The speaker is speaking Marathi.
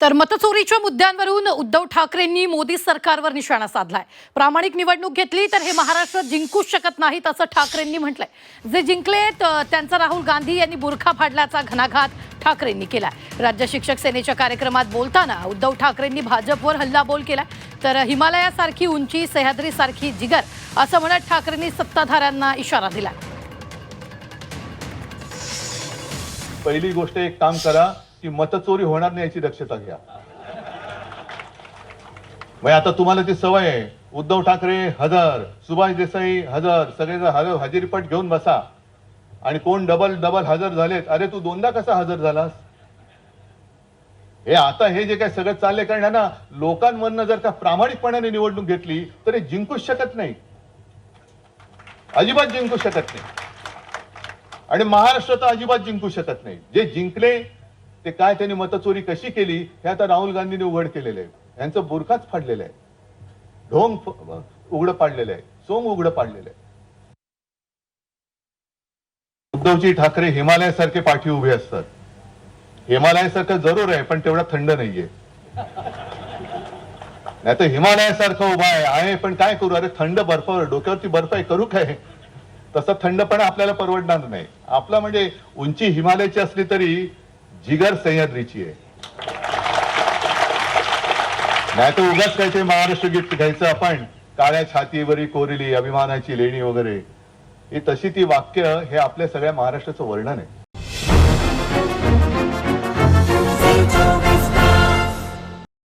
तर मतचोरीच्या मुद्द्यांवरून उद्धव ठाकरेंनी मोदी सरकारवर निशाणा साधलाय. प्रामाणिक निवडणूक घेतली तर हे महाराष्ट्र जिंकूच शकत नाहीत असं ठाकरेंनी म्हटलंय. जे जिंकले त्यांचा राहुल गांधी यांनी बुरखा फाडल्याचा घणाघात ठाकरेंनी केलाय. राज्य शिक्षक सेनेच्या कार्यक्रमात बोलताना उद्धव ठाकरेंनी भाजपवर हल्लाबोल केलाय. तर हिमालयासारखी उंची सह्याद्रीसारखी जिगर असं म्हणत ठाकरेंनी सत्ताधाऱ्यांना इशारा दिला पहिली गोष्ट एक काम करा. की मतचोरी होणार नाही याची दक्षता घ्या. म्हणजे आता तुम्हाला ती सवय आहे. उद्धव ठाकरे हजर. सुभाष देसाई हजर. सगळेजण हजर हजेरीपट घेऊन बसा. आणि कोण डबल डबल हजर झालेत? अरे तू दोनदा कसा हजर झालास? हे आता हे जे काय सगळं चाललंय कारण आहे ना लोकांमधनं जर का प्रामाणिकपणाने निवडणूक घेतली तर हे जिंकूच शकत नाही. अजिबात जिंकू शकत नाही. आणि महाराष्ट्र तर अजिबात जिंकू शकत नाही. जे जिंकले ते काय त्यांनी मतचोरी कशी केली हे आता राहुल गांधींनी उघड केलेलं आहे. यांचं बुरखाच फाडलेलं आहे. ढोंग उघडं पाडलेलं आहे. सोंग उघडं पाडलेलं आहे. उद्धवजी ठाकरे हिमालयासारखे पाठी उभे असतात. हिमालयासारखं जरूर आहे पण तेवढा थंड नाहीये. नाही तर हिमालयासारखं उभा आहे आहे पण काय करू? अरे थंड बर्फावर डोक्यावरती बर्फ आहे करू काय? तसं थंडपणा आपल्याला परवडणार नाही. आपला म्हणजे उंची हिमालयाची असली तरी जिगर सह्याद्रीची आहे. नाही तर उगाच काय ते महाराष्ट्र गीत घ्यायचं आपण. काळ्या छातीवरी कोरिली अभिमानाची लेणी वगैरे. ही तशी ती वाक्य हे आपल्या सगळ्या महाराष्ट्राचं वर्णन आहे.